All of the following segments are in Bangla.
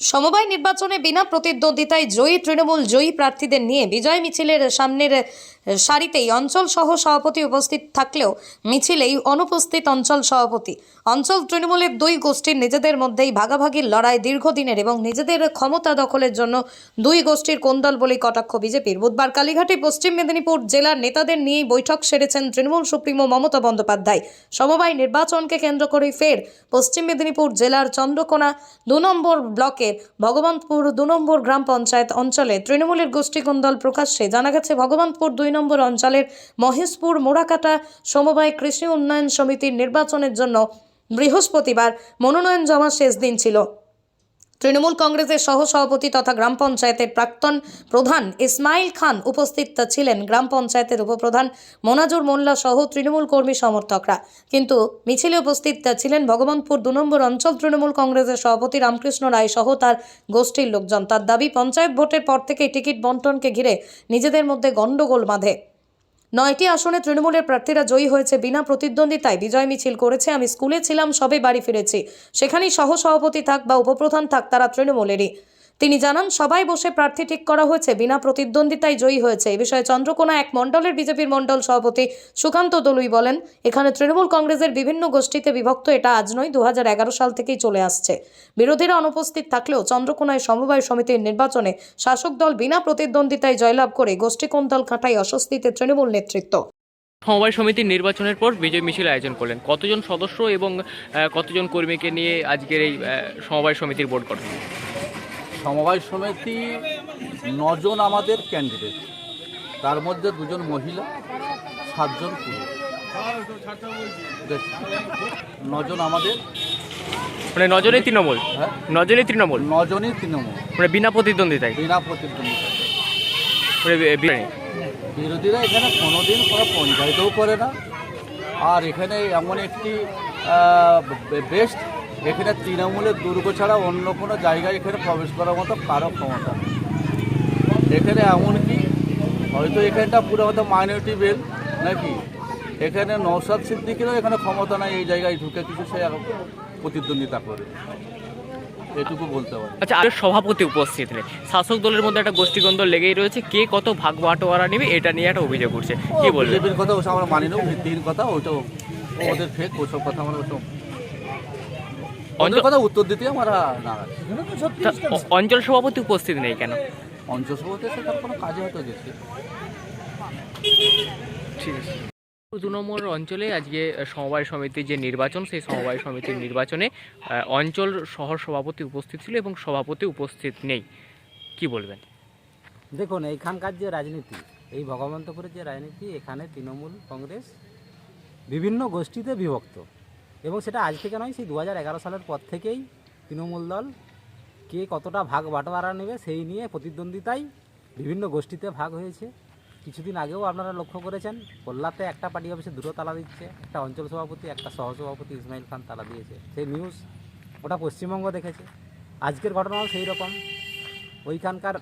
সমবায় নির্বাচনে বিনা প্রতিদ্বন্দ্বিতায় জয়ী তৃণমূল জয়ী প্রার্থীদের নিয়ে বিজয় মিছিলের সামনের সারিতেই অঞ্চল সহ সভাপতি উপস্থিত থাকলেও মিছিলেই অনুপস্থিত অঞ্চল সভাপতি। অঞ্চল তৃণমূলের দুই গোষ্ঠীর নিজেদের মধ্যেই ভাগাভাগির লড়াই দীর্ঘদিনের এবং নিজেদের ক্ষমতা দখলের জন্য দুই গোষ্ঠীর কোন্দল বলেই কটাক্ষ বিজেপির। বুধবার কালীঘাটে পশ্চিম মেদিনীপুর জেলার নেতাদের নিয়েই বৈঠক সেরেছেন তৃণমূল সুপ্রিমো মমতা বন্দ্যোপাধ্যায়। সমবায় নির্বাচনকে কেন্দ্র করে ফের পশ্চিম মেদিনীপুর জেলার চন্দ্রকোনা দু নম্বর ব্লকের ভগবানপুর দু নম্বর গ্রাম পঞ্চায়েত অঞ্চলে তৃণমূলের গোষ্ঠী কোন্দল প্রকাশ্যে জানা গেছে ভগবানপুর দুই নম্বর অঞ্চলের মহেশপুর মোড়াকাটা সমবায় কৃষি উন্নয়ন সমিতির নির্বাচনের জন্য বৃহস্পতিবার মনোনয়ন জমা শেষ দিন ছিল। তৃণমূল কংগ্রেসের সহসভাপতি তথা গ্রাম পঞ্চায়েতের প্রাক্তন প্রধান ইসমাইল খান উপস্থিত ছিলেন। গ্রাম পঞ্চায়েতের উপপ্রধান মোনাজুর মোল্লা সহ তৃণমূল কর্মী সমর্থকরা। কিন্তু মিছিলে উপস্থিত ছিলেন ভগবানপুর দু নম্বর অঞ্চল তৃণমূল কংগ্রেসের সভাপতি রামকৃষ্ণ রায় সহ তার গোষ্ঠীর লোকজন। তার দাবি, পঞ্চায়েত ভোটের পর থেকেই টিকিট বন্টনকে ঘিরে নিজেদের মধ্যে গণ্ডগোল বাঁধে। নয়টি আসনে তৃণমূলের প্রার্থীরা জয়ী হয়েছে বিনা প্রতিদ্বন্দ্বিতায়। বিজয় মিছিল করেছে, আমি স্কুলে ছিলাম, সবে বাড়ি ফিরেছি। সেখানেই সহ সভাপতি থাক বা উপপ্রধান থাক, তারা তৃণমূলেরই। তিনি জানান, সবাই বসে প্রার্থী ঠিক করা হয়েছে, বিনা প্রতিদ্বন্দ্বিতায় জয়ী হয়েছে। এ বিষয়ে চন্দ্রকোনা এক মণ্ডলের বিজেপির মণ্ডল সভাপতি সুকান্ত দলুই বলেন, এখানে তৃণমূল কংগ্রেসের বিভিন্ন গোষ্ঠীতে বিভক্ত, এটা আজ নয় দু সাল থেকেই চলে আসছে। বিরোধীরা অনুপস্থিত থাকলেও চন্দ্রকোনায় সমবায় সমিতির নির্বাচনে শাসক দল বিনা প্রতিদ্বন্দ্বিতায় জয়লাভ করে গোষ্ঠী কোন্দল কাটাই অস্বস্তিতে তৃণমূল নেতৃত্ব। সমবায় সমিতির নির্বাচনের পর বিজয় মিছিল আয়োজন করলেন। কতজন সদস্য এবং কতজন কর্মীকে নিয়ে আজকের এই সমবায় সমিতির বোর্ড গঠন? সমবায় সমিতি নজন আমাদের ক্যান্ডিডেট তার মধ্যে দুজন মহিলা সাতজন পুরুষ। নজন আমাদের। মানে নজরে তৃণমূল? হ্যাঁ? নজরে তৃণমূল? নজনই তৃণমূল। মানে বিনা প্রতিদ্বন্দ্বিতায়? বিনা প্রতিদ্বন্দ্বিতা মানে বি- বি- বিরোধীরা এখানে কোনোদিন কোনো পঞ্চায়েতও করে না। আর এখানে এমন একটি বেস্ট এখানে তৃণমূলের দুর্গ ছাড়া অন্য কোনো জায়গায় এখানে প্রবেশ করার মতো কারও ক্ষমতা এখানে এমনকি হয়তো এখানটা পুরো হয়তো মাইনরিটি বেল নাকি? এখানে নৌসাদ সিদ্দিকেরও এখানে ক্ষমতা নাই এই জায়গায় ঢুকে কিছু সে প্রতিদ্বন্দ্বিতা করে। এটুকু বলতে পারি। আচ্ছা আর সভাপতি উপস্থিত নেই শাসক দলের মধ্যে একটা গোষ্ঠীগন্ধ লেগেই রয়েছে। কে কত ভাগ বাটোয়ারা নেবে এটা নিয়ে একটা অভিযোগ উঠছে। কি বলবেন? বিজেপির কথা ওসব আমরা মানি না ভিত্তিহীন কথা ওইটা ওদের ফেক ওসব কথা আমরা ওসব ওদের অঞ্চল- কথা উত্তর দিতে আমরা নারাজ। অঞ্চল সভাপতি উপস্থিত নেই কেন? অঞ্চল সভাপতি এসে তার কোনো কাজে হয়তো গেছে। ঠিক আছে। দু নম্বর অঞ্চলে আজকে সমবায় সমিতির যে নির্বাচন সেই সমবায় সমিতির নির্বাচনে অঞ্চল শহর সভাপতি উপস্থিত ছিল এবং সভাপতি উপস্থিত নেই। কি বলবেন? দেখুন এইখানকার যে রাজনীতি এই ভগবন্তপুরের যে রাজনীতি এখানে তৃণমূল কংগ্রেস বিভিন্ন গোষ্ঠীতে বিভক্ত। এবং সেটা আজ থেকে নয়, সেই দু হাজার এগারো সালের পর থেকেই তৃণমূল দল কে কতটা ভাগ বাটোয়ারা নেবে সেই নিয়ে প্রতিদ্বন্দ্বিতায় বিভিন্ন গোষ্ঠীতে ভাগ হয়েছে। কিছুদিন আগেও আপনারা লক্ষ্য করেছেন কল্যাতে একটা পার্টি অফিসে দুটো তালা দিচ্ছে, একটা অঞ্চল সভাপতি, একটা সহসভাপতি ইসমাইল খান তালা দিয়েছে। সেই নিউজ ওটা পশ্চিমবঙ্গ দেখেছে। আজকের ঘটনাও সেই রকম। ওইখানকার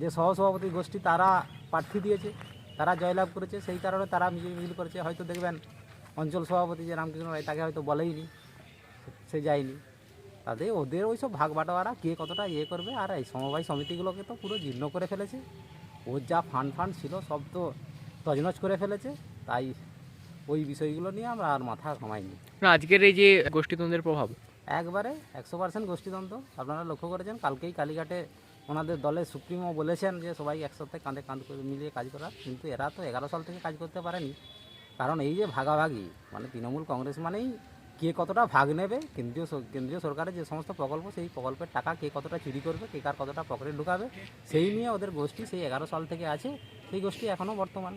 যে সহসভাপতি গোষ্ঠী, তারা প্রার্থী দিয়েছে, তারা জয়লাভ করেছে, সেই কারণে তারা মিছিল করেছে। হয়তো দেখবেন অঞ্চল সভাপতি যে রামকৃষ্ণ রায় তাকে হয়তো বলেইনি সে যায়নি। তাদের ওদের ওই সব ভাগ বাটোয়ারা কে কতটা ইয়ে করবে আর এই সমবায় সমিতিগুলোকে তো পুরো জীর্ণ করে ফেলেছে। ওর যা ফান্ড ফান্ড ছিল সব তো তজনজ করে ফেলেছে তাই ওই বিষয়গুলো নিয়ে আমরা আর মাথা ঘামাইনি। না আজকের এই যে গোষ্ঠীতন্ত্রের প্রভাব। একবারে একশো পার্সেন্ট গোষ্ঠীতন্ত্র আপনারা লক্ষ্য করেছেন কালকেই কালীঘাটে ওনাদের দলের সুপ্রিমো বলেছেন যে সবাই একসাথে কাঁধে কাঁধ করে মিলিয়ে কাজ করার কিন্তু এরা তো এগারো সাল থেকে কাজ করতে পারেনি। কারণ এই যে ভাগাভাগি মানে তৃণমূল কংগ্রেস মানেই কে কতটা ভাগ নেবে কেন্দ্রীয় কেন্দ্রীয় সরকারের যে সমস্ত প্রকল্প সেই প্রকল্পের টাকা কে কতটা চুরি করবে কে কার কতটা পকেটে ঢুকাবে সেই নিয়ে ওদের গোষ্ঠী সেই এগারো সাল থেকে আছে সেই গোষ্ঠী এখনও বর্তমান।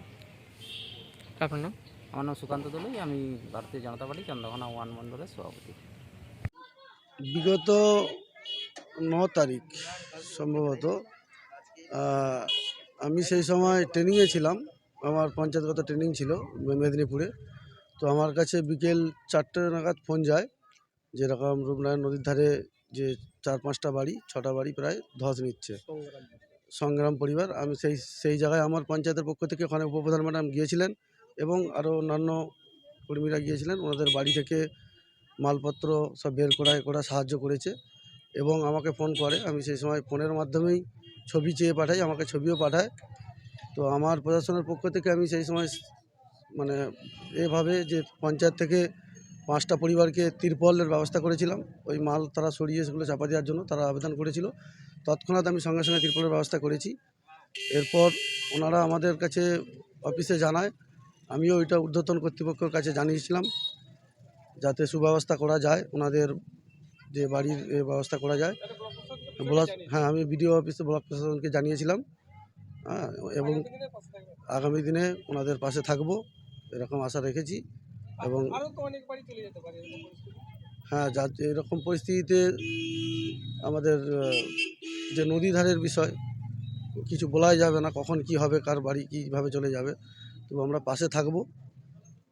আপনার নাম? আমার নাম সুকান্ত দলুই আমি ভারতীয় জনতা পার্টি চন্দ্রকোনা ওয়ান মণ্ডলের সভাপতি। বিগত ন তারিখ সম্ভবত আমি সেই সময় ট্রেনিংয়ে ছিলাম। আমার পঞ্চায়েতগত ট্রেনিং ছিল মেদিনীপুরে। তো আমার কাছে বিকেল চারটে নাগাদ ফোন যায় যেরকম রূপনারায়ণ নদীর ধারে যে চার পাঁচটা বাড়ি, ছটা বাড়ি প্রায় ধস নিচ্ছে। সংগ্রাম পরিবার। আমি সেই সেই জায়গায় আমার পঞ্চায়েতের পক্ষ থেকে ওখানে উপপ্রধান ম্যাডাম গিয়েছিলেন এবং আরও অন্যান্য কর্মীরা গিয়েছিলেন। ওনাদের বাড়ি থেকে মালপত্র সব বের করায়, করা সাহায্য করেছে এবং আমাকে ফোন করে। আমি সেই সময় ফোনের মাধ্যমেই ছবি চেয়ে পাঠাই, আমাকে ছবিও পাঠায়। তো আমার প্রশাসনের পক্ষ থেকে আমি সেই সময় মানে এভাবে যে পঞ্চায়েত থেকে পাঁচটা পরিবারকে তিরপলের ব্যবস্থা করেছিলাম, ওই মাল তারা সরিয়ে সেগুলো চাপা দেওয়ার জন্য তারা আবেদন করেছিল। তৎক্ষণাৎ আমি সঙ্গে সঙ্গে তিরপলের ব্যবস্থা করেছি। এরপর ওনারা আমাদের কাছে অফিসে জানায়, আমিও ওইটা ঊর্ধ্বতন কর্তৃপক্ষের কাছে জানিয়েছিলাম যাতে সুব্যবস্থা করা যায়, ওনাদের যে বাড়ির ব্যবস্থা করা যায়। ব্লক হ্যাঁ আমি বিডিও অফিসে ব্লক প্রশাসনকে জানিয়েছিলাম। হ্যাঁ এবং আগামী দিনে ওনাদের পাশে থাকব এরকম আশা রেখেছি। এবং হ্যাঁ যা এরকম পরিস্থিতিতে আমাদের যে নদী ধারের বিষয় কিছু বলাই যাবে না কখন কি হবে কার বাড়ি কীভাবে চলে যাবে তো আমরা পাশে থাকব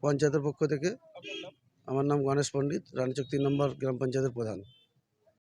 পঞ্চায়েতের পক্ষ থেকে। আমার নাম গণেশ পণ্ডিত রানীচক তিন নম্বর গ্রাম পঞ্চায়েতের প্রধান।